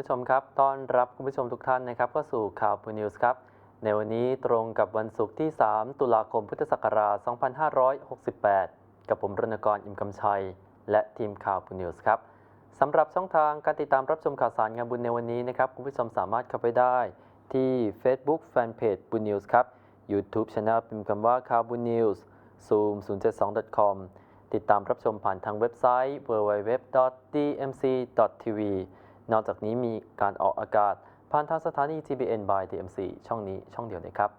ผู้ชมครับ ต้อนรับคุณผู้ชมทุกท่านนะครับเข้าสู่ข่าวพูนิวส์ครับ ในวันนี้ตรงกับวันศุกร์ที่ 3 ตุลาคมพุทธศักราช 2568 กับผมรณกรอิมกำชัย และทีมข่าวพูนิวส์ครับสำหรับช่องทางการติดตามรับชมข่าวสารงานบุญในวันนี้นะครับคุณผู้ชมสามารถเข้าไปได้ที่ Facebook Fanpage บุญนิวส์ครับ YouTube Channel พิมพ์คำว่าข่าวบุญนิวส์ zoom 072 com ติดตามรับชมผ่านทางเว็บไซต์ www.dmc.tv นอกจากนี้มีการออกอากาศ ผ่านทางสถานี TBN by DMC ช่องนี้ช่องเดียวเลยครับ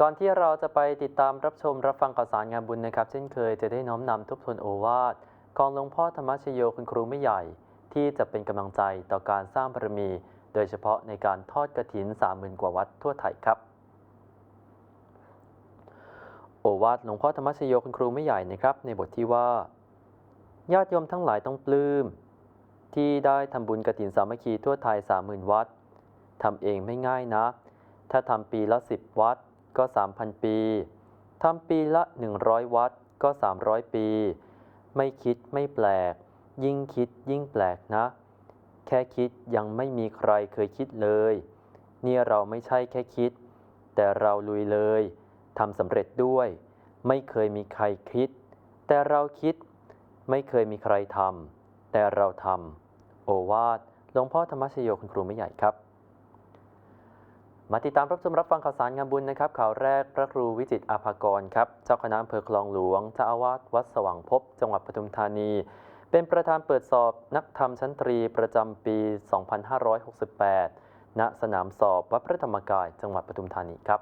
ก่อนที่เราจะไปติดตามรับชมรับฟังข่าวสารงานบุญนะครับ เช่นเคยจะได้น้อมนำทุบทวนโอวาทของหลวงพ่อธรรมชโยคุณครูไม่ใหญ่ ที่จะเป็นกำลังใจต่อการสร้างบารมี โดยเฉพาะในการทอดกระถิน30,000กว่าวัดทั่วไทยครับ โอวาทหลวงพ่อธรรมชโยคุณครูไม่ใหญ่นะครับ ในบทที่ว่าญาติโยมทั้งหลายต้องปลื้ม ที่ได้ทำบุญกฐินสามัคคีทั่วไทย 30,000 วัดทำเองไม่ง่ายนะ ถ้าทำปีละ 10 วัดก็ 3,000 ปีทำปีละ 100 วัดก็ 300 ปี ไม่คิดไม่แปลก ยิ่งคิดยิ่งแปลกนะ แค่คิดยังไม่มีใครเคยคิดเลยเนี่ยเราไม่ใช่แค่คิด แต่เราลุยเลยทำสำเร็จด้วย ไม่เคยมีใครคิด แต่เราคิด ไม่เคยมีใครทำแต่เราทำ โอวาทหลวงพ่อธรรมชโยคุณครูไม่ใหญ่ครับ มาติดตามรับชมรับฟังข่าวสารงานบุญนะครับ ข่าวแรกพระครูวิจิตรอาภากรครับ เจ้าคณะอำเภอคลองหลวงเจ้าอาวาสวัดสว่างพบ จังหวัดปทุมธานี เป็นประธานเปิดสอบนักธรรมชั้นตรีประจำปี 2568 ณ สนามสอบวัดพระธรรมกาย จังหวัดปทุมธานีครับ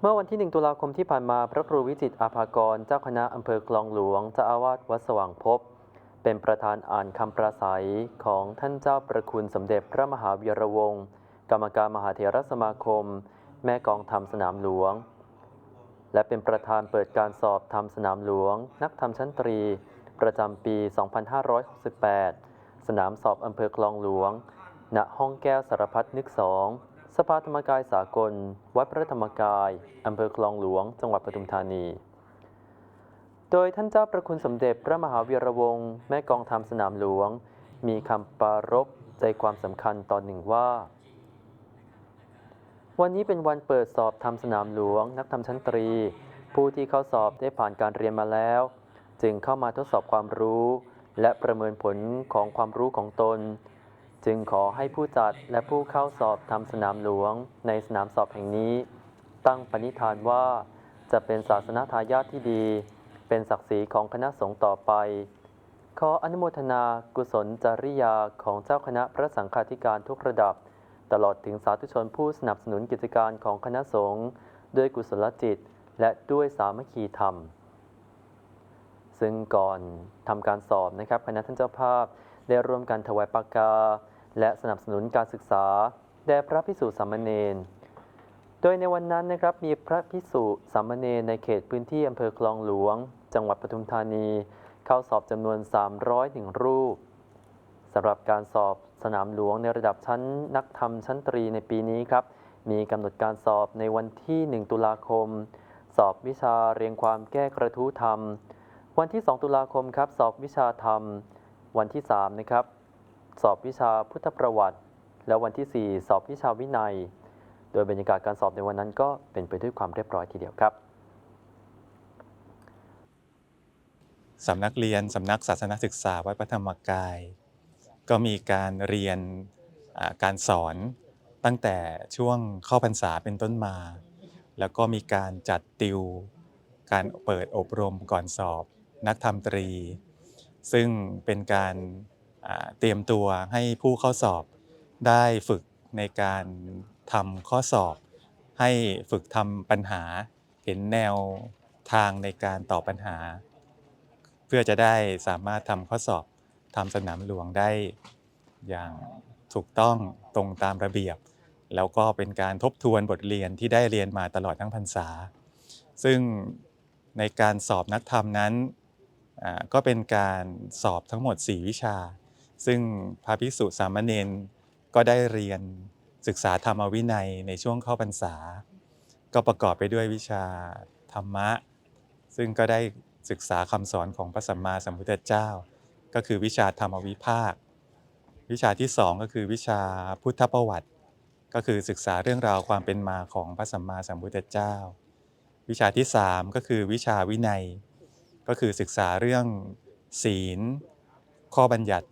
เมื่อวันที่ 1 ตุลาคมที่ผ่านมา พระครูวิจิตรอาภากร เจ้าคณะอำเภอคลองหลวงเจ้าอาวาสวัดสว่างพบ เป็นประธานอ่านคำประสัยของท่านเจ้าประคุณสมเด็จพระมหาวีระวงศ์กรรมการมหาเถรสมาคม แม่กองธรรมสนามหลวง และเป็นประธานเปิดการสอบธรรมสนามหลวง นักธรรมชั้นตรี ประจำปี 2568 สนามสอบอำเภอคลองหลวง ณ ห้องแก้วสารพัดนึกสอง สภาธรรมกายสากล วัดพระธรรมกาย อำเภอคลองหลวง จังหวัดปทุมธานี โดยท่านเจ้าประคุณสมเด็จพระมหาวีระวงศ์แม่กองธรรมสนามหลวง มีคำปรารภใจความสำคัญตอนหนึ่งว่า วันนี้เป็นวันเปิดสอบทำสนามหลวง นักทำชั้นตรี ผู้ที่เข้าสอบได้ผ่านการเรียนมาแล้ว จึงเข้ามาทดสอบความรู้ และประเมินผลของความรู้ของตน จึงขอให้ผู้จัดและผู้เข้าสอบทำสนามหลวง ในสนามสอบแห่งนี้ ตั้งปณิธานว่าจะเป็นศาสนาทายาทที่ดี เป็นศักดิ์ศรีของคณะสงฆ์ต่อไป ขออนุโมทนากุศลจริยาของเจ้าคณะพระสังฆาธิการทุกระดับ ตลอดถึงสาธุชนผู้สนับสนุนกิจการของคณะสงฆ์ด้วยกุศลจิต และด้วยสามัคคีธรรม ซึ่งก่อนทำการสอบนะครับคณะท่านเจ้าภาพได้ร่วมกันถวายปากกา และสนับสนุนการศึกษาแด่พระพิสุสามเณรโดยในวันนั้นนะครับมีพระพิสุสามเณรในเขตพื้นที่อำเภอคลองหลวง จังหวัดปทุมธานี เข้าสอบจำนวน 301 รูปสำหรับการสอบสนามหลวงในระดับชั้นนักธรรมชั้นตรีในปีนี้ครับ มีกำหนดการสอบในวันที่ 1 ตุลาคม สอบวิชาเรียงความแก้กระทู้ธรรม วันที่ 2 ตุลาคมครับ สอบวิชาธรรม วันที่ 3 นะครับ สอบวิชาพุทธประวัติ แล้ววันที่ 4 สอบวิชาวินัย โดยบรรยากาศการสอบในวันนั้นก็เป็นไปด้วยความเรียบร้อยทีเดียวครับ สำนักเรียนสำนักศาสนศึกษาวัดพระธรรมกาย ก็มีการเรียนการสอนตั้งแต่ช่วงเข้าพรรษาเป็นต้นมา แล้วก็มีการจัดติว การเปิดอบรมก่อนสอบ นักธรรมตรี ซึ่งเป็นการเตรียมตัวให้ผู้เข้าสอบได้ฝึกในการทำข้อสอบ ให้ฝึกทำปัญหาเห็นแนวทางในการตอบปัญหา พื่อจะได้สามารถทำข้อสอบทำสนามหลวงได้อย่างถูกต้องตรงตามระเบียบ แล้วก็เป็นการทบทวนบทเรียนที่ได้เรียนมาตลอดทั้งพรรษา ซึ่งในการสอบนักธรรมนั้นก็เป็นการสอบทั้งหมด 4 วิชา ซึ่งพระภิกษุสามเณรก็ได้เรียนศึกษาธรรมวินัยในช่วงเข้าพรรษา ก็ประกอบไปด้วยวิชาธรรมะ ซึ่งก็ได้ ศึกษาคำสอนของพระสัมมาสัมพุทธเจ้า ก็คือวิชาธรรมวิภาค วิชาที่สองก็คือวิชาพุทธประวัติ ก็คือศึกษาเรื่องราวความเป็นมาของพระสัมมาสัมพุทธเจ้า วิชาที่สามก็คือวิชาวินัย ก็คือศึกษาเรื่องศีล ข้อบัญญัติ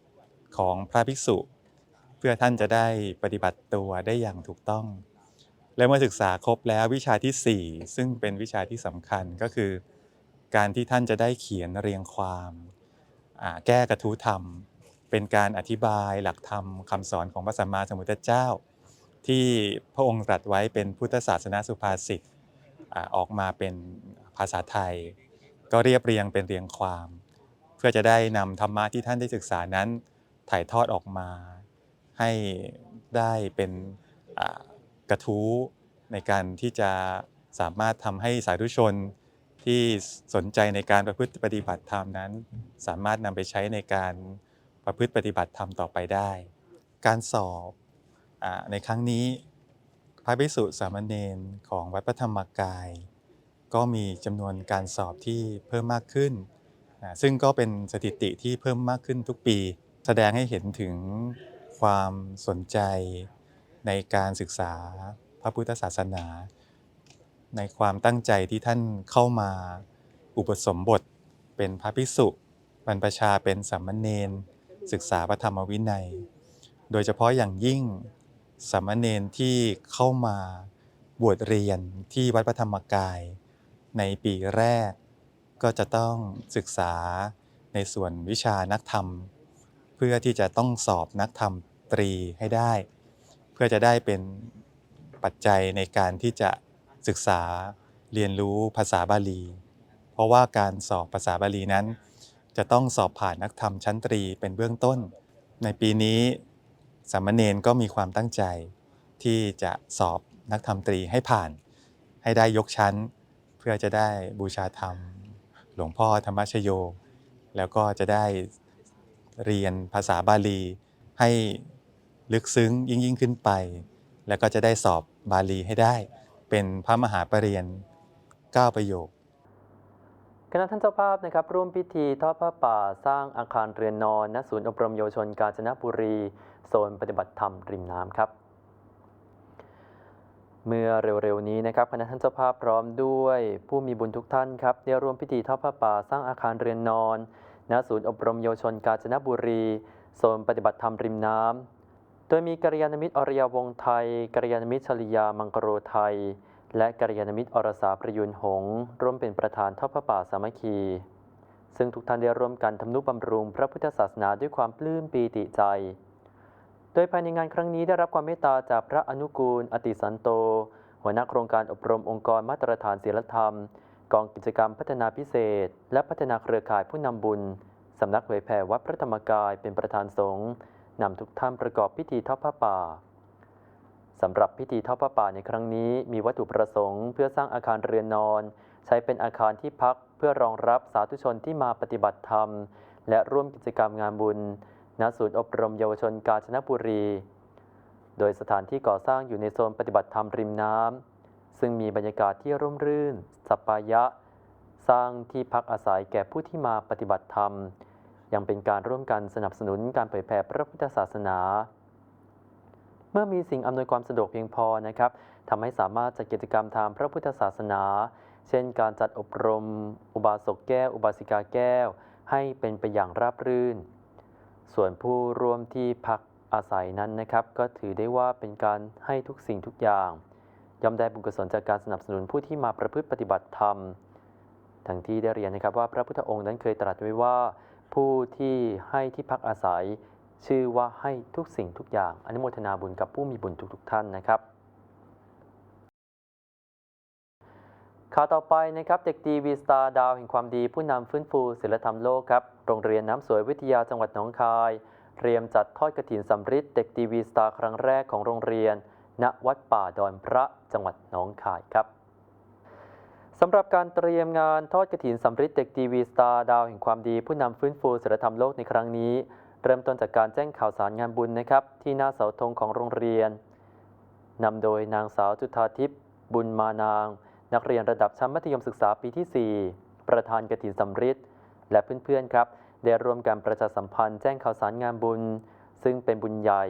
ของพระภิกษุ เพื่อท่านจะได้ปฏิบัติตัวได้อย่างถูกต้อง และเมื่อศึกษาครบแล้ววิชาที่ 4 ซึ่งเป็นวิชาที่สำคัญก็คือ การที่ท่านจะได้เขียนเรียงความแก้กระทู้ธรรม เป็นการอธิบายหลักธรรมคำสอนของพระสัมมาสัมพุทธเจ้า ที่พระองค์ตรัสไว้เป็นพุทธศาสนาสุภาษิตออกมาเป็นภาษาไทย ก็เรียบเรียงเป็นเรียงความ เพื่อจะได้นำธรรมะที่ท่านได้ศึกษานั้นถ่ายทอดออกมา ให้ได้เป็นกระทู้ในการที่จะสามารถทำให้สาธุชน ที่สนใจในการประพฤติปฏิบัติธรรมนั้น สามารถนำไปใช้ในการประพฤติปฏิบัติธรรมต่อไปได้ การสอบอในครั้งนี้พระภิกษุสามเณรของวัดพระธรรมกาย ก็มีจำนวนการสอบที่เพิ่มมากขึ้น ซึ่งก็เป็นสถิติที่เพิ่มมากขึ้นทุกปี แสดงให้เห็นถึงความสนใจในการศึกษาพระพุทธศาสนา ในความตั้งใจที่ท่านเข้ามาอุปสมบท เป็นพระภิกษุบรรพชาเป็นสามเณรศึกษาพระธรรมวินัย โดยเฉพาะอย่างยิ่งสามเณรที่เข้ามาบวชเรียนที่วัดพระธรรมกาย ในปีแรกก็จะต้องศึกษาในส่วนวิชานักธรรม เพื่อที่จะต้องสอบนักธรรมตรีให้ได้ เพื่อจะได้เป็นปัจจัยในการที่จะ ศึกษาเรียนรู้ภาษาบาลี เพราะว่าการสอบภาษาบาลีนั้น จะต้องสอบผ่านนักธรรมชั้นตรีเป็นเบื้องต้น ในปีนี้สามเณรก็มีความตั้งใจที่จะสอบนักธรรมตรีให้ผ่าน ให้ได้ยกชั้น เพื่อจะได้บูชาธรรม หลวงพ่อธรรมชโย แล้วก็จะได้เรียนภาษาบาลีให้ลึกซึ้งยิ่งยิ่งขึ้นไป แล้วก็จะได้สอบบาลีให้ได้ เป็นพระมหาปรริญญาเก้าประโยคคณะท่านเจ้าภาพนะครับร่วมพิธีทอดผ้าป่าสร้างอาคารเรือนนอนณศูนย์อบรมเยาวชนกาญจนบุรีโซนปฏิบัติธรรมริมน้ำครับ เมื่อเร็วๆนี้นะครับคณะท่านเจ้าภาพพร้อมด้วยผู้มีบุญทุกท่านครับได้ร่วมพิธีทอดผ้าป่าสร้างอาคารเรือนนอนณศูนย์อบรมเยาวชนกาญจนบุรีโซนปฏิบัติธรรมริมน้ำ ดยมีกัลยาณมิตรอริยวงศ์ไทยกัลยาณมิตรชลิยามังกโรไทย และกัลยาณมิตรอรสาประยุนหงร่วมเป็นประธานทอดพระป่าสามัคคี ซึ่งทุกท่านได้ร่วมกันทำนุบำรุงพระพุทธศาสนาด้วยความปลื้มปีติใจ โดยภายในงานครั้งนี้ได้รับความเมตตาจากพระอนุกูล อติสันโต หัวหน้าโครงการอบรมองค์กรมาตรฐานศีลธรรม กองกิจกรรมพัฒนาพิเศษ และพัฒนาเครือข่ายผู้นำบุญสำนักเผยแผ่วัดพระธรรมกายเป็นประธานสงฆ์ นำทุกท่านประกอบพิธีทอดผ้าป่าสำหรับพิธีทอดผ้าป่าในครั้งนี้มีวัตถุประสงค์เพื่อสร้างอาคารเรือนนอน ใช้เป็นอาคารที่พักเพื่อรองรับสาธุชนที่มาปฏิบัติธรรม และร่วมกิจกรรมงานบุญณศูนย์อบรมเยาวชนกาญจนบุรี โดยสถานที่ก่อสร้างอยู่ในโซนปฏิบัติธรรมริมน้ำซึ่งมีบรรยากาศที่ร่มรื่น สัปปายะ สร้างที่พักอาศัยแก่ผู้ที่มาปฏิบัติธรรม ยังเป็นการร่วมกันสนับสนุนการเผยแผ่พระพุทธศาสนา เมื่อมีสิ่งอำนวยความสะดวกเพียงพอนะครับทำให้สามารถจัดกิจกรรมทางพระพุทธศาสนา เช่น การจัดอบรม อุบาสกแก้ว อุบาสิกาแก้ว ให้เป็นไปอย่างราบรื่น ส่วนผู้ร่วมที่พักอาศัยนั้นนะครับ ก็ถือได้ว่าเป็นการให้ทุกสิ่งทุกอย่างย่อมได้บุญกุศลจากการสนับสนุนผู้ที่มาประพฤติปฏิบัติธรรม ทั้งที่ได้เรียนนะครับว่าพระพุทธองค์นั้นเคยตรัสไว้ว่า ผู้ที่ให้ที่พักอาศัย ชื่อว่าให้ทุกสิ่งทุกอย่างอนุโมทนาบุญกับผู้มีบุญทุกๆท่านนะครับข่าวต่อไปนะครับเด็กดีวีสตาร์ดาวแห่งความดีผู้นำฟื้นฟูศิลธรรมโลกครับโรงเรียนน้ำสวยวิทยาจังหวัดหนองคาย เตรียมจัดทอดกระถินสำริดเด็กดีวีสตาร์ครั้งแรกของโรงเรียน ณวัดป่าดอนพระจังหวัดหนองคายครับ สำหรับการเตรียมงานทอดกระถินสำริดเด็กดีวีสตาร์ดาวแห่งความดีผู้นำฟื้นฟูศิลธรรมโลกในครั้งนี้ เริ่มต้นจากการแจ้งข่าวสารงานบุญนะครับ ที่หน้าเสาธงของโรงเรียนนำโดยนางสาวจุธาทิพย์บุญมานาง นักเรียนระดับชั้นมัธยมศึกษาปีที่ 4 ประธานกฐินสำริดและเพื่อนๆครับ ได้ร่วมกันประชาสัมพันธ์แจ้งข่าวสารงานบุญ ซึ่งเป็นบุญใหญ่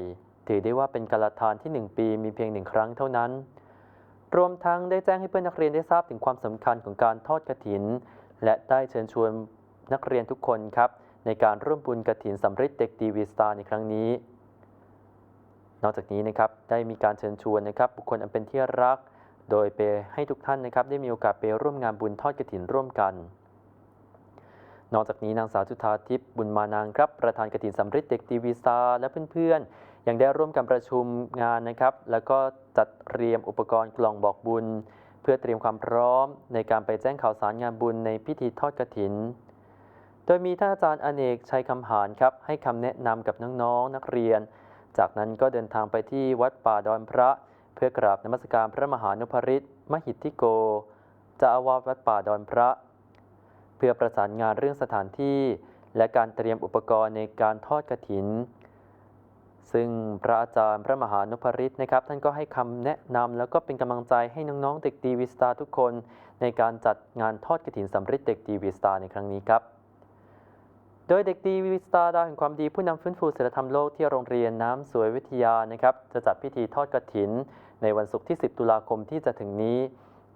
ถือได้ว่าเป็นการละทานที่ 1 ปีมีเพียงหนึ่งครั้งเท่านั้น รวมทั้งได้แจ้งให้เพื่อนนักเรียนได้ทราบถึงความสำคัญของการทอดกฐิน และได้เชิญชวนนักเรียนทุกคนครับในการร่วมบุญกฐินสำริดเด็กดีวีสตาร์ในครั้งนี้ นอกจากนี้นะครับได้มีการเชิญชวนนะครับบุคคลอันเป็นที่รัก โดยไปให้ทุกท่านนะครับได้มีโอกาสไปร่วมงานบุญทอดกฐินร่วมกัน นอกจากนี้นางสาวจุธาทิพย์บุญมานางครับประธานกฐินสำริดเด็กดีวีสตาร์และเพื่อนๆ ยังได้ร่วมกันประชุมงานนะครับ แล้วก็จัดเตรียมอุปกรณ์กล่องบอกบุญ เพื่อเตรียมความพร้อมในการไปแจ้งข่าวสารงานบุญในพิธีทอดกฐิน โดยมีท่านอาจารย์อเนกชัยคำหานครับให้คำแนะนำกับน้องๆนักเรียน จากนั้นก็เดินทางไปที่วัดป่าดอนพระ เพื่อกราบนมัสการพระมหานุภริตมหิทธิโกจ้าอาวาสวัดป่าดอนพระ เพื่อประสานงานเรื่องสถานที่ และการเตรียมอุปกรณ์ในการทอดกฐิน ซึ่งพระอาจารย์พระมหานุภริตนะครับ ท่านก็ให้คำแนะนำแล้วก็เป็นกำลังใจให้น้องๆ เด็กดีวีสตาทุกคน ในการจัดงานทอดกฐินสำริดเด็กดีวีสตาในครั้งนี้ครับ โดยเด็กดีวีสตาดาวแห่งความดีผู้นำฟื้นฟูศิลธรรมโลกที่โรงเรียนน้ำสวยวิทยานะครับ จะจัดพิธีทอดกฐิน ในวันศุกร์ที่ 10 ตุลาคมที่จะถึงนี้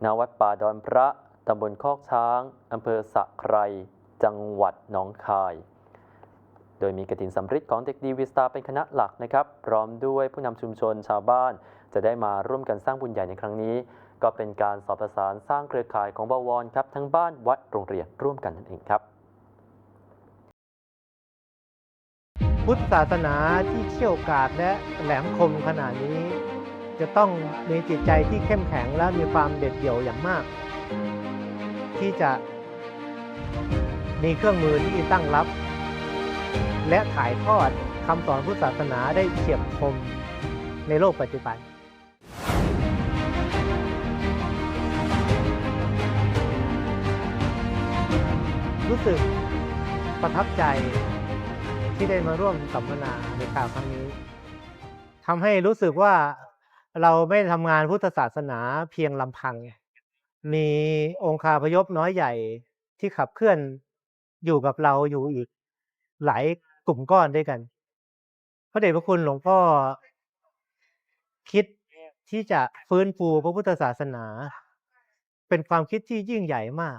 ณวัดป่าดอนพระตำบลคอกช้างอำเภอสะไครจังหวัดหนองคาย ดยมีกฐินสำริดของเด็กดีวีสตาเป็นคณะหลักนะครับพร้อมด้วยผู้นำชุมชนชาวบ้าน จะได้มาร่วมกันสร้างบุญใหญ่ในครั้งนี้ ก็เป็นการสอบประสานสร้างเครือข่ายของบวรครับทั้งบ้านวัดโรงเรียนร่วมกันนั่นเองครับ พุทธศาสนาที่เชี่ยวกาจและแหลมคมขนาดนี้ จะต้องมีจิตใจที่เข้มแข็งและมีความเด็ดเดี่ยวอย่างมาก ที่จะมีเครื่องมือที่ตั้งรับ และถ่ายทอดคำสอนพุทธศาสนาได้เฉียบคมในโลกปัจจุบัน รู้สึกประทับใจที่ได้มาร่วมสัมมนาในคราวครั้งนี้ทำให้รู้สึกว่าเราไม่ทำงานพุทธศาสนาเพียงลำพัง มีองค์คาพยพน้อยใหญ่ที่ขับเคลื่อนอยู่กับเราอยู่อีกหลาย กลุ่มก้อนด้วยกัน พระเดชพระคุณหลวงพ่อคิดที่จะฟื้นฟูพระพุทธศาสนา เป็นความคิดที่ยิ่งใหญ่มาก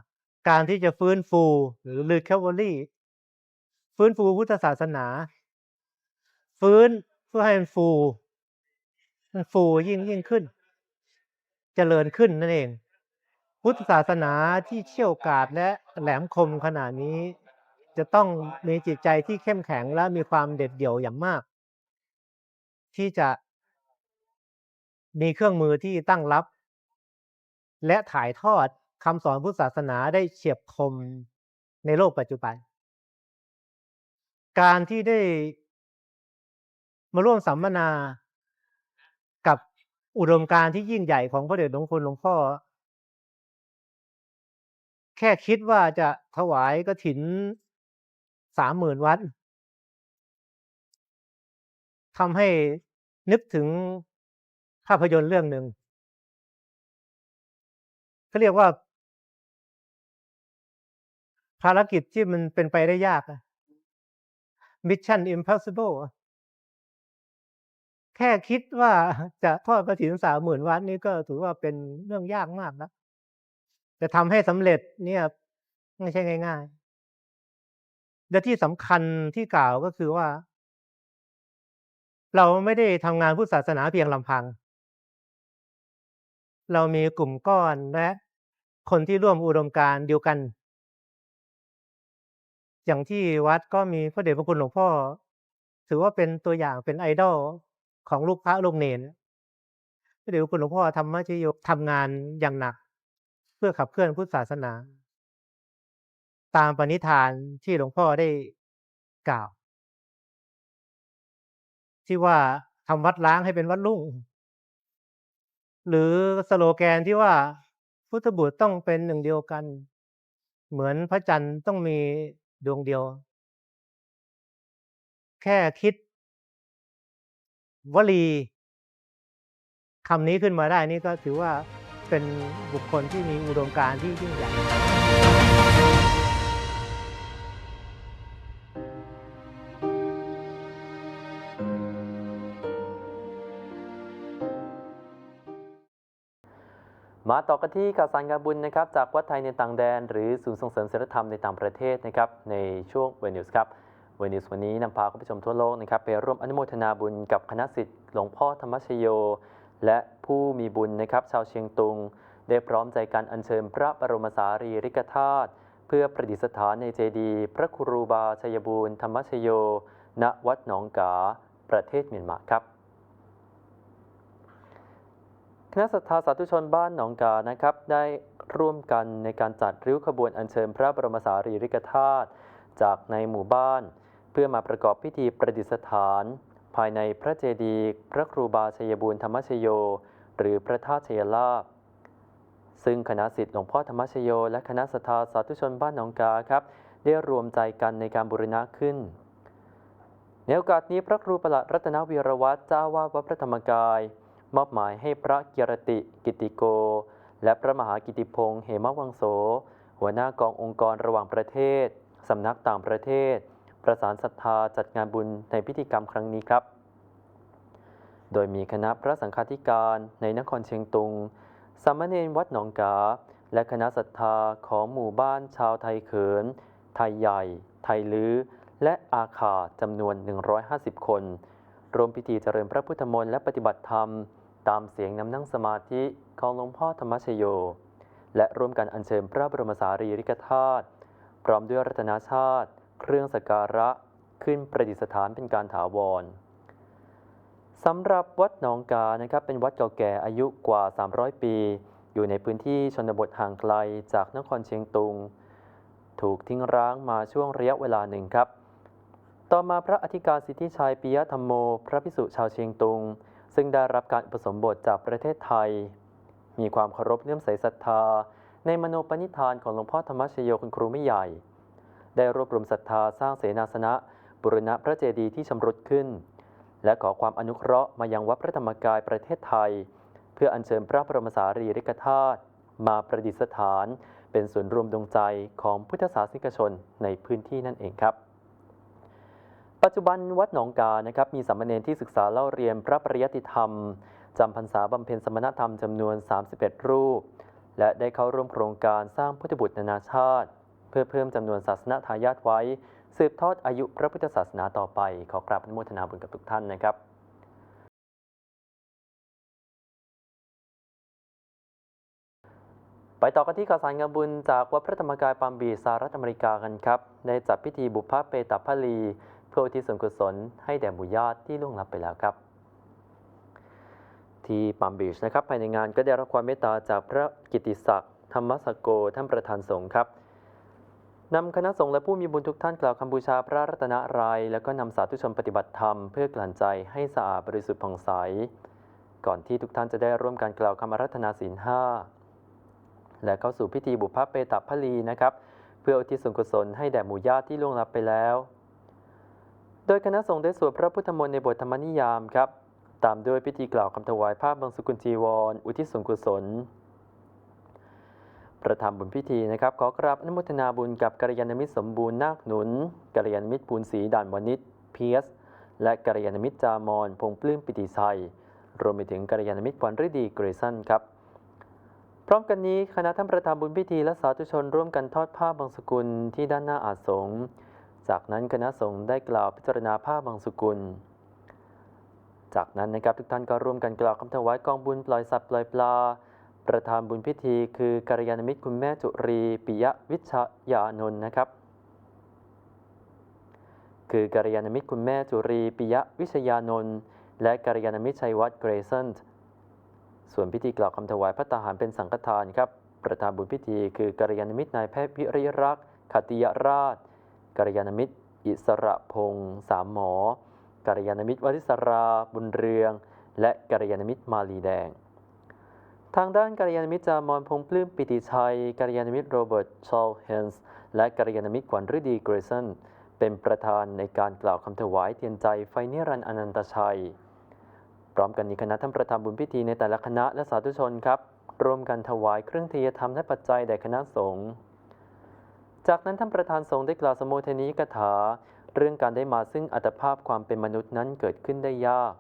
การที่จะฟื้นฟูหรือรีคา v ว r y ฟื้นฟูพุทธศาสนา ฟื้นเพื่อให้มันฟูมันฟูยิ่งยิ่งขึ้นเจริญขึ้นนั่นเอง พุทธศาสนาที่เชี่ยวกาจและแหลมคมขนาดนี้ จะต้องมีจิตใจที่เข้มแข็งและมีความเด็ดเดี่ยวอย่างมาก ที่จะมีเครื่องมือที่ตั้งรับ และถ่ายทอดคำสอนพุทธศาสนาได้เฉียบคมในโลกปัจจุบัน การที่ได้มาร่วมสัมมนากับอุดมการที่ยิ่งใหญ่ของพระเดชหลวงคุณหลวงพ่อ แค่คิดว่าจะถวายกฐิน สามหมื่นวัดทำให้นึกถึงภาพยนตร์เรื่องหนึ่งเขาเรียกว่า ภารกิจที่มันเป็นไปได้ยากอะ Mission Impossible แค่คิดว่าจะทอดกระถินสามหมื่นวัดนี่ก็ถือว่าเป็นเรื่องยากมากนะจะทำให้สำเร็จเนี่ย ไม่ใช่ง่าย ๆ และที่สำคัญที่กล่าวก็คือว่า เราไม่ได้ทำงานพุทธศาสนาเพียงลำพัง เรามีกลุ่มก้อนและคนที่ร่วมอุดมการเดียวกัน อย่างที่วัดก็มีพระเดชพระคุณหลวงพ่อ ถือว่าเป็นตัวอย่างเป็นไอดอลของลูกพระลูกเนนพระเดชพระคุณหลวงพ่อธรรมชโยทำงานอย่างหนัก เพื่อขับเคลื่อนพุทธศาสนา ตามปณิธานที่หลวงพ่อได้กล่าว ที่ว่าทำวัดล้างให้เป็นวัดรุ่ง หรือสโลแกนที่ว่าพุทธบุตรต้องเป็นหนึ่งเดียวกัน เหมือนพระจันทร์ต้องมีดวงเดียว แค่คิด วลีคำนี้ขึ้นมาได้นี่ก็ถือว่าเป็นบุคคลที่มีอุดมการณ์ที่ยิ่งใหญ่ มาต่อกันที่ข่าวสารงานบุญนะครับจากวัดไทยในต่างแดน หรือศูนย์ส่งเสริมศิลธรรมในต่างประเทศนะครับในช่วงเวนิวส์ครับเวนิวส์วันนี้นำพาคุณผู้ชมทั่วโลกนะครับไปร่วมอนุโมทนาบุญกับคณะสิทธิ์หลวงพ่อธรรมชโย และผู้มีบุญนะครับชาวเชียงตุง ได้พร้อมใจกันอัญเชิญพระบรมสารีริกธาตุเพื่อประดิษฐานในเจดีย์พระครูบาชัยบูรณ์ธรรมชโย ณวัดหนองกา ประเทศเมียนมาครับ คณะศรัทธาสาธุชนบ้านหนองกานะครับ ได้ร่วมกันในการจัดริ้วขบวนอัญเชิญพระบรมสารีริกธาตุจากในหมู่บ้าน เพื่อมาประกอบพิธีประดิษฐาน ภายในพระเจดีย์พระครูบาชัยบูรณ์ธรรมชโย หรือพระธาตุชัยลาภซึ่งคณะสิทธิ์หลวงพ่อธรรมชโย และคณะศรัทธาสาธุชนบ้านหนองกาครับ ได้รวมใจกันในการบูรณะขึ้นในโอกาสนี้พระครูประหลัดรัตนวีรวัตรเจ้าวาดวัดพระธรรมกาย มอบหมายให้พระเกียรติกิติโก และพระมหากิติพงษ์เหมวังโส หัวหน้ากององค์กรระหว่างประเทศ สำนักต่างประเทศ ประสานศรัทธาจัดงานบุญในพิธีกรรมครั้งนี้ครับ โดยมีคณะพระสังฆาธิการในนครเชียงตุง สามเณรวัดหนองกา และคณะศรัทธาของหมู่บ้านชาวไทยเขิน ไทยใหญ่ ไทยลื้อ และอาขาจำนวน 150 คนรวมพิธีเจริญพระพุทธมนต์และปฏิบัติธรรม ตามเสียงนำนั่งสมาธิของหลวงพ่อธรรมชโย และร่วมกันอัญเชิญพระบรมสารีริกธาตุพร้อมด้วยรัตนาชาติ เครื่องสักการะขึ้นประดิษฐานเป็นการถาวรสำหรับวัดหนองกานะครับเป็นวัดเก่าแก่อายุกว่า 300 ปี อยู่ในพื้นที่ชนบทห่างไกลจากนครเชียงตุง ถูกทิ้งร้างมาช่วงระยะเวลาหนึ่งครับ ต่อมาพระอธิการสิทธิชัยปิยธรรมโม พระพิสุชาวเชียงตุง ซึ่งได้รับการอุปสมบทจากประเทศไทย มีความเคารพเลื่อมใสศรัทธา ในมโนปณิธานของหลวงพ่อธรรมชโยคุณครูไม่ใหญ่ ได้รวบรวมศรัทธาสร้างเสนาสนะ บุรณะพระเจดีย์ที่ชำรุดขึ้น และขอความอนุเคราะห์มายังวัดพระธรรมกายประเทศไทย เพื่ออัญเชิญพระบรมสารีริกธาตุมาประดิษฐาน เป็นศูนย์รวมดวงใจของพุทธศาสนิกชนในพื้นที่นั่นเองครับ ปัจจุบันวัดหนองกานะครับมีสามเณรที่ศึกษาเล่าเรียนพระปริยติธรรมจำพรรษาบำเพ็ญสมณธรรมจำนวน 31 รูป และได้เข้าร่วมโครงการสร้างพุทธบุตรนานาชาติ เพื่อเพิ่มจำนวนศาสนทายาทไว้ สืบทอดอายุพระพุทธศาสนาต่อไป ขอกราบอนุโมทนาบุญกับทุกท่านนะครับไปต่อกันที่ข่าวสารงานบุญจากวัดพระธรรมกายปามบีสหรัฐอเมริกากันครับ ได้จัดพิธีบุพเพตพลี พื่ออุทิศส่วนกุศลให้แด่หมู่ญาติที่ล่วงลับไปแล้วครับ ที่ปามบีชนะครับภายในงานก็ได้รับความเมตตาจากพระกิติศักดิ์ธรรมสโกท่านประธานสงฆ์ครับนำคณะสงฆ์และผู้มีบุญทุกท่านกล่าวคำบูชาพระรัตนตรัยแล้วก็นำสาธุชนปฏิบัติธรรมเพื่อกลั่นใจให้สะอาดบริสุทธิ์ผ่องใส ก่อนที่ทุกท่านจะได้ร่วมกันกล่าวคำรัธนาศีลห้าและเข้าสู่พิธีบุพเพเปตพลีนะครับ เพื่ออุทิศส่วนกุศลให้แด่หมู่ญาติที่ล่วงลับไปแล้ว โดยคณะสงฆ์ได้สวดพระพุทธมนต์ในบทธรรมนิยามครับ ตามด้วยพิธีกล่าวคำถวายผ้าบางสุกุลจีวร อุทิศส่วนกุศล ประธานบุญพิธีนะครับ ขอกราบอนุโมทนาบุญกับกัลยาณมิตรสมบูรณ์นาคหนุนกัลยาณมิตรปูนศรีด่านวณิชเพียส และกัลยาณมิตรจามอนพงปลื้มปิติชัย รวมไปถึงกัลยาณมิตรขวัญฤดีเกรซันครับพร้อมกันนี้คณะท่านประธานบุญพิธีและสาธุชนร่วมกันทอดผ้าบางสกุลที่ด้านหน้าอาสงฆ์ จากนั้นคณะสงฆ์ได้กล่าวพิจารณาผ้าบางสกุล จากนั้นนะครับทุกท่านก็ร่วมกันกล่าวคำถวายกองบุญปล่อยสัตว์ปล่อยปลา ประธานบุญพิธี คือกัลยาณมิตรคุณแม่จุรีปิยวิชยานนท์นะครับ คือกัลยาณมิตรคุณแม่จุรีปิยวิชยานนท์และกัลยาณมิตรชัยวัฒน์เกรซันส่วนพิธีกล่าวคำถวายพระตาหารเป็นสังฆทานครับ ประธานบุญพิธี คือกัลยาณมิตรนายแพทย์วิริรักษ์ขติยราช กัลยาณมิตร อิสระพงษ์สามหมอกัลยาณมิตรวริศราบุญเรือง และกัลยาณมิตรมาลีแดง ทางด้านกัลยาณมิตรจามอนพงปลื้มปิติชัยกัลยาณมิตรโรเบิร์ตชอลเฮนส์และกัลยาณมิตรขวัญฤดีเกรซันเป็นประธานในการกล่าวคำถวายเทียนใจไฟนิรันดร์อนันตชัย พร้อมกันนี้คณะท่านประธานบุญพิธีในแต่ละคณะและสาธุชนครับ ร่วมกันถวายเครื่องเทียธรรมและปัจจัยแด่คณะสงฆ์ จากนั้นท่านประธานสงฆ์ได้กล่าวสมุทนีกถา เรื่องการได้มาซึ่งอัตภาพความเป็นมนุษย์นั้นเกิดขึ้นได้ยาก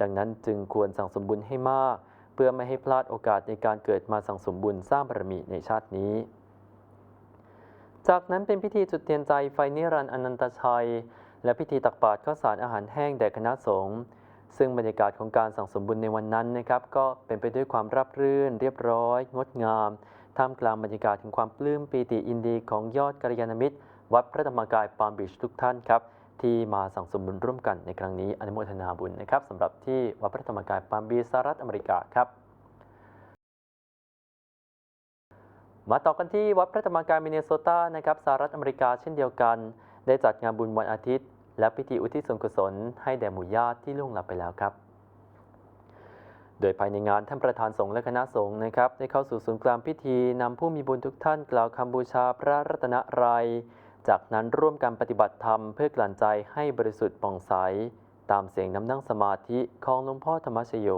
ดังนั้นจึงควรสั่งสมบุญให้มาก เพื่อไม่ให้พลาดโอกาสในการเกิดมาสั่งสมบุญสร้างบารมีในชาตินี้ จากนั้นเป็นพิธีจุดเทียนใจไฟนิรันดร์อนันตชัย และพิธีตักบาตรข้าวสารอาหารแห้งแด่คณะสงฆ์ซึ่งบรรยากาศของการสั่งสมบุญในวันนั้นนะครับ ก็เป็นไปด้วยความราบรื่น เรียบร้อย งดงาม ท่ามกลางบรรยากาศถึงความปลื้มปีติอินดีของยอดกัลยาณมิตร วัดพระธรรมกายปาล์มบีชทุกท่านครับ ที่มาสั่งสมบุญร่วมกันในครั้งนี้อนุโมทนาบุญนะครับสำหรับที่วัดพระธรรมกายปาล์มบีสหรัฐอเมริกาครับ มาต่อกันที่วัดพระธรรมกายมินเนโซตานะครับสหรัฐอเมริกาเช่นเดียวกัน ได้จัดงานบุญวันอาทิตย์ และพิธีอุทิศส่วนกุศลให้แด่หมู่ญาติที่ล่วงลับไปแล้วครับ ดยภายในงานท่านประธานสงฆ์และคณะสงฆ์นะครับได้เข้าสู่ศูนย์กลางพิธีนำผู้มีบุญทุกท่านกล่าวคำบูชาพระรัตนตรัย จากนั้นร่วมกันปฏิบัติธรรมเพื่อกลั่นใจให้บริสุทธิ์ผ่องใส ตามเสียงน้ำนั่งสมาธิของหลวงพ่อธรรมชโย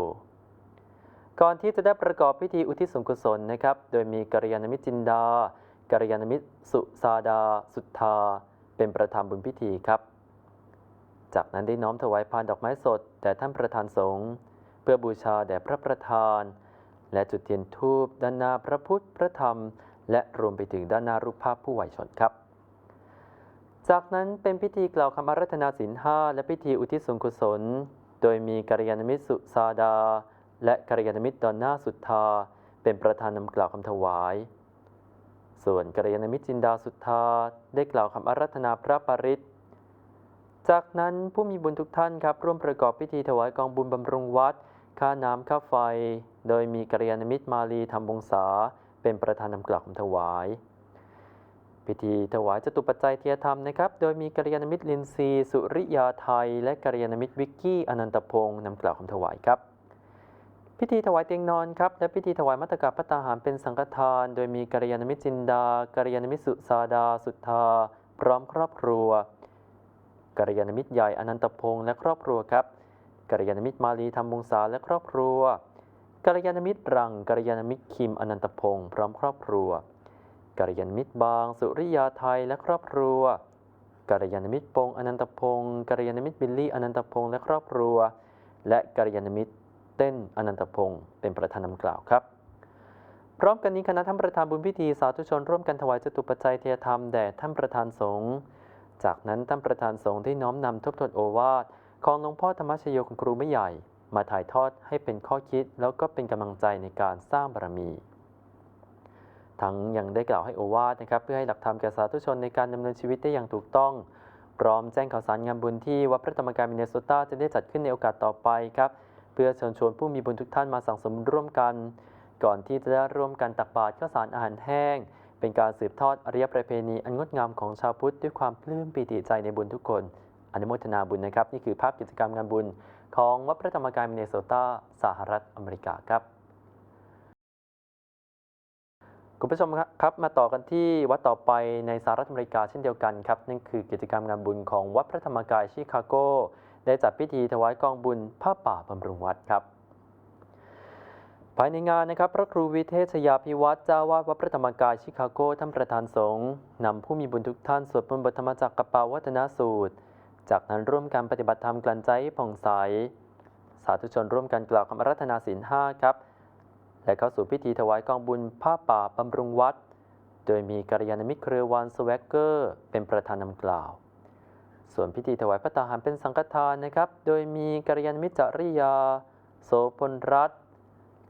ก่อนที่จะได้ประกอบพิธีอุทิศส่วนกุศลนะครับ โดยมีกัลยาณมิตรจินดากัลยาณมิตรสุซาดา สุทธา เป็นประธานบุญพิธีครับ จากนั้นได้น้อมถวายพานดอกไม้สดแด่ท่านประธานสงฆ์ เพื่อบูชาแด่พระประธาน และจุดเทียนธูปด้านหน้าพระพุทธพระธรรม และรวมไปถึงด้านหน้ารูปภาพผู้ไหวชนครับ จากนั้นเป็นพิธีกล่าวคำอารัธนาศีลห้าและพิธีอุทิศส่วนกุศล โดยมีกัลยาณมิตรสุซาดา และกัลยาณมิตรดอนหน้าสุทธา เป็นประธานนำกล่าวคำถวายส่วนกัลยาณมิตรจินดาสุทธาได้กล่าวคำอารัธนาพระปริตจากนั้นผู้มีบุญทุกท่านครับ ร่วมประกอบพิธีถวายกองบุญบำรุงวัด ค่าน้ำค่าไฟ โดยมีกัลยาณมิตรมาลีธรรมวงศาเป็นประธานนำกล่าวคำถวาย พิธีถวายจตุปัจจัยเทียธรรมนะครับ โดยมีกัลยาณมิตรลินซีสุริยาไทย และกัลยาณมิตรวิกกี้อนันตพงศ์นำกล่าวคำถวายครับ พิธีถวายเตียงนอนครับ และพิธีถวายมัตตกาพัตตาหารเป็นสังฆทาน โดยมีกัลยาณมิตรจินดากัลยาณมิตรสุสาดา สุทธา พร้อมครอบครัวกัลยาณมิตรใหญ่อนันตพงศ์และครอบครัวครับ กัลยาณมิตรมาลีธรรมวงศาและครอบครัวกัลยาณมิตรรังกัลยาณมิตรคิมอนันตพงศ์พร้อมครอบครัวกัลยาณมิตรบาง สุริยาไทยและครอบครัวกัลยาณมิตรปงอนันตพงศ์กัลยาณมิตรบิลลี่อนันตพงศ์และครอบครัว และกัลยาณมิตรเต้นอนันตพงศ์เป็นประธานนำกล่าวครับ พร้อมกันนี้คณะท่านประธานบุญพิธีสาธุชนร่วมกันถวายจตุปัจจัยเทียธรรมแด่ท่านประธานสงฆ์จากนั้นท่านประธานสงฆ์ได้น้อมนำทบทวนโอวาท ของหลวงพ่อธรรมชโยคุณครูไม่ใหญ่ มาถ่ายทอดให้เป็นข้อคิดแล้วก็เป็นกำลังใจในการสร้างบารมี ทั้งยังได้กล่าวให้โอวาทนะครับ เพื่อให้หลักธรรมแก่สาธุชนในการดำเนินชีวิตได้อย่างถูกต้อง พร้อมแจ้งข่าวสารงานบุญที่วัดพระธรรมกายมินเนโซตาจะได้จัดขึ้นในโอกาสต่อไปครับเพื่อเชิญชวนผู้มีบุญทุกท่านมาสั่งสมร่วมกัน ก่อนที่จะได้ร่วมกันตักบาตรข้าวสารอาหารแห้ง เป็นการสืบทอดอริยประเพณีอันงดงามของชาวพุทธด้วยความปลื้มปีติใจในบุญทุกคน อนุโมทนาบุญนะครับ นี่คือภาพกิจกรรมงานบุญของวัดพระธรรมกายมิเนโซตาสหรัฐอเมริกาครับคุณผู้ชมครับครับมาต่อกันที่วัดต่อไปในสหรัฐอเมริกาเช่นเดียวกันครับนั่นคือกิจกรรมงานบุญของวัดพระธรรมกายชิคาโก ได้จัดพิธีถวายกองบุญผ้าป่าบำรุงวัดครับ ภายในงานนะครับ พระครูวิเทศยาพิวัตรเจ้าวาดวัดพระธรรมกายชิคาโกท่านประธานสงฆ์นำผู้มีบุญทุกท่านสวดมนต์บทธรรมจักรกปาวัฒนสูตร จากนั้นร่วมกันปฏิบัติธรรมกลั่นใจผ่องใส สาธุชนร่วมกันกล่าวคำรัธนาศีลห้าครับ และเข้าสู่พิธีถวายกองบุญผ้าป่าบำรุงวัด โดยมีกัลยาณมิตรเครือวานสแวกเกอร์ เป็นประธานนำกล่าว ส่วนพิธีถวายพระตาหารเป็นสังฆทานนะครับ โดยมีกัลยาณมิตรจริยา โสพลรัตน์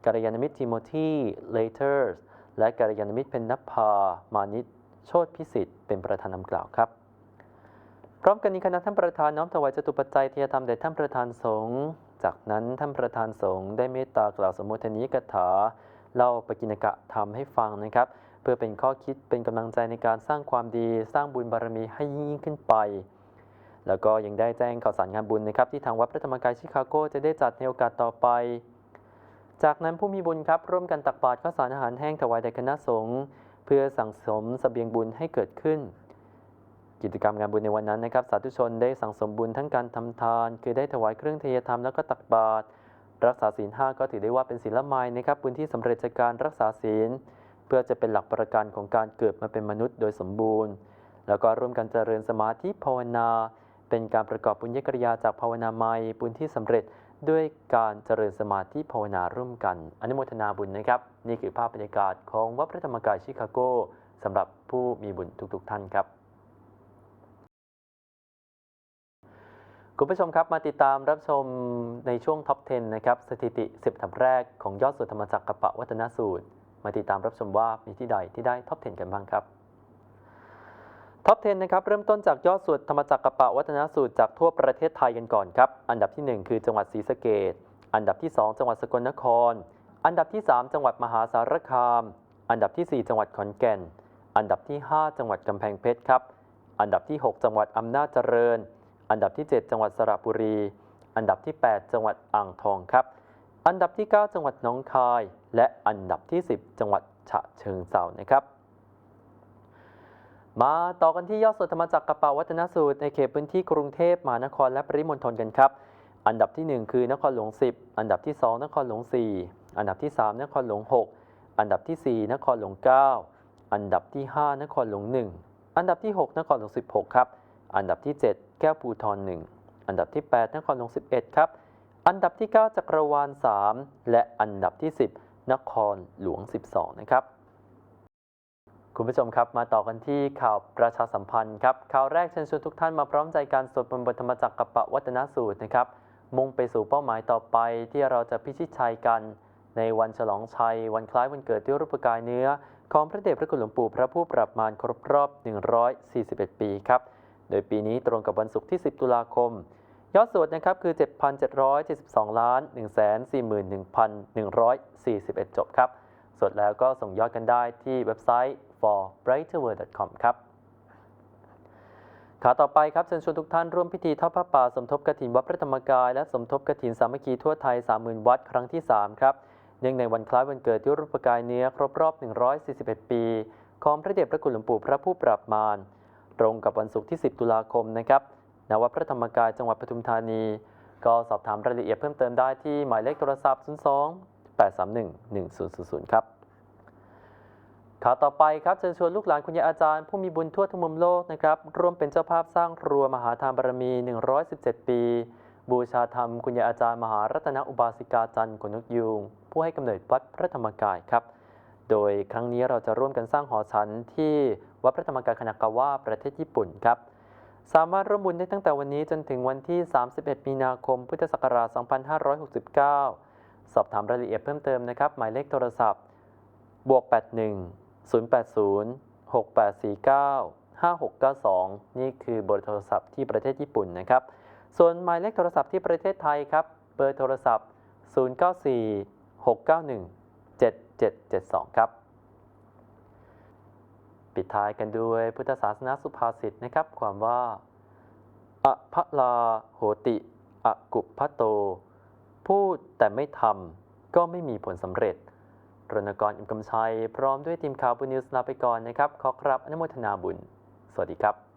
กัลยาณมิตรทิโมธีเลเทอร์สและกัลยาณมิตรเพนนภา มานิตโชตพิสิทธิ์เป็นประธานนำกล่าวครับ พร้อมกันนี้คณะท่านประธานน้อมถวายจตุปัจจัยเทียธรรมแด่ท่านประธานสงฆ์จากนั้นท่านประธานสงฆ์ได้เมตตากล่าวสมโภชนียกถาเล่าปกิณกะธรรมให้ฟังนะครับ เพื่อเป็นข้อคิดเป็นกำลังใจในการสร้างความดีสร้างบุญบารมีให้ยิ่งขึ้นไป แล้วก็ยังได้แจ้งข่าวสารงานบุญนะครับ ที่ทางวัดพระธรรมกายชิคาโกจะได้จัดในโอกาสต่อไป จากนั้นผู้มีบุญครับร่วมกันตักบาตรข้าวสารอาหารแห้งถวายแด่คณะสงฆ์เพื่อสั่งสมเสบียงบุญให้เกิดขึ้น กิจกรรมงานบุญในวันนั้นนะครับ สาธุชนได้สั่งสมบุญทั้งการทำทาน คือได้ถวายเครื่องเทยธรรมแล้วก็ตักบาตรรักษาศีลห้าก็ถือได้ว่าเป็นศีลละไมนะครับบุญที่สำเร็จจากการรักษาศีล เพื่อจะเป็นหลักประกันของการเกิดมาเป็นมนุษย์โดยสมบูรณ์ แล้วก็ร่วมกันเจริญสมาธิภาวนา เป็นการประกอบบุญญกริยาจากภาวนาไมบุญที่สำเร็จด้วยการเจริญสมาธิภาวนาร่วมกัน อนุโมทนาบุญนะครับ นี่คือภาพบรรยากาศของวัดพระธรรมกายชิคาโกสำหรับผู้มีบุญทุกๆท่านครับ คุณผู้ชมครับมาติดตามรับชมในช่วงท็อป 10 นะครับ สถิติ 10ถับแรกของยอดสุดธรรมจักรกัปปะวัฒนสูตร มาติดตามรับชมว่ามีที่ใดที่ได้ท็อป 10 กันบ้างครับท็อป 10 นะครับ เริ่มต้นจากยอดสวดธรรมจักรกัปปะวัฒนสูตรจากทั่วประเทศไทยกันก่อนครับ อันดับทีหนึ่1 คือจังหวัดศรีสะเกดอันดับที่ 2 จังหวัดสกลนคร อันดับที่ 3 จังหวัดมหาสารคาม อันดับทีสี่4 จังหวัดขอนแก่น อันดับที่ 5 จังหวัดกำแพงเพชรครับ อันดับที่ 6 จังหวัดอำนาจเจริญ อันดับที่ 7 จังหวัดสระบุรี อันดับที่ 8 จังหวัดอ่างทองครับ อันดับที่ 9 จังหวัดหนองคาย และอันดับที่ 10 จังหวัดฉะเชิงเทรานะครับ มาต่อกันที่ยอดสุดธรรมจักรกระเป๋าวัฒนสูตรในเขตพื้นที่กรุงเทพมหานครและปริมณฑลกันครับ อันดับที่ 1 คือนครหลวง 10 อันดับที่ 2 นครหลวง 4 อันดับที่ 3 นครหลวง 6 อันดับที่ 4 นครหลวง 9 อันดับที่ 5 นครหลวง 1 อันดับที่ 6 นครหลวง 16 ครับ อันดับที่ 7 แก้วภูทร1อันดับที่ 8 นครหลวง11 ครับ อันดับที่ 9 จักรวาล 3 และอันดับที่ 10 นครหลวง 12 นะครับ คุณผู้ชมครับมาต่อกันที่ข่าวประชาสัมพันธ์ครับข่าวแรกเชิญชวนทุกท่านมาพร้อมใจการสวดมนต์บทธรรมจักรกับปะวัฒนสูตรนะครับ มุ่งไปสู่เป้าหมายต่อไปที่เราจะพิชิตชัยกัน ในวันฉลองชัย วันคล้ายวันเกิดด้วยรูปกายเนื้อ ของพระเดชพระคุณหลวงปู่พระผู้ปรับมารครบรอบ 141 ปีครับ โดยปีนี้ตรงกับวันศุกร์ที่ 10 ตุลาคม ยอดสวดนะครับคือ 7,772ล้าน141,141 จบครับ สวดแล้วก็ส่งยอดกันได้ที่เว็บไซต์ forbrighterworld.com ครับขาต่อไปครับเชิญชวนทุกท่านร่วมพิธีทอดผ้าป่าสมทบกฐินวัดพระธรรมกาย และสมทบกฐินสามัคคีทั่วไทย 30,000 วัดครั้งที่ 3 ครับ เนื่องในวันคล้ายวันเกิดที่รูปกายเนื้อครบรอบ 141 ปี ของพระเดชพระคุณหลวงปู่พระผู้ปรับมาร ตรงกับวันศุกร์ที่ 10 ตุลาคมนะครับณวัดพระธรรมกายจังหวัดปทุมธานี ก็สอบถามรายละเอียดเพิ่มเติมได้ที่หมายเลขโทรศัพท์ 02 831 1000 ครับข่าวต่อไปครับเชิญชวนลูกหลานคุณยายอาจารย์ ผู้มีบุญทั่วทุกมุมโลกนะครับร่วมเป็นเจ้าภาพสร้างครัวมหาทานบารมี 117 ปี บูชาธรรมคุณยายอาจารย์มหารัตนอุบาสิกาจันทร์ขนนกยูงผู้ให้กำเนิดวัดพระธรรมกายครับ โดยครั้งนี้เราจะร่วมกันสร้างหอฉันที่ วัดพระธรรมกายคณากาวะประเทศญี่ปุ่นครับ สามารถร่วมบุญได้ตั้งแต่วันนี้จนถึงวันที่ 31 มีนาคม พุทธศักราช 2569 สอบถามรายละเอียดเพิ่มเติมนะครับ หมายเลขโทรศัพท์ บวก 81 080 6849 5692 นี่คือเบอร์โทรศัพท์ที่ประเทศญี่ปุ่นนะครับ ส่วนหมายเลขโทรศัพท์ที่ประเทศไทยครับ เบอร์โทรศัพท์ 094 691 7772 ครับ ปิดท้ายกันด้วยพุทธศาสนาสุภาษิตนะครับ ความว่าอภะลาโหติอกุพะโต พูดแต่ไม่ทำก็ไม่มีผลสำเร็จรณกรอิ่มกำชัย พร้อมด้วยทีมข่าวบุญนิวส์ลาไปก่อนนะครับ ขอครับอนุโมทนาบุญ สวัสดีครับ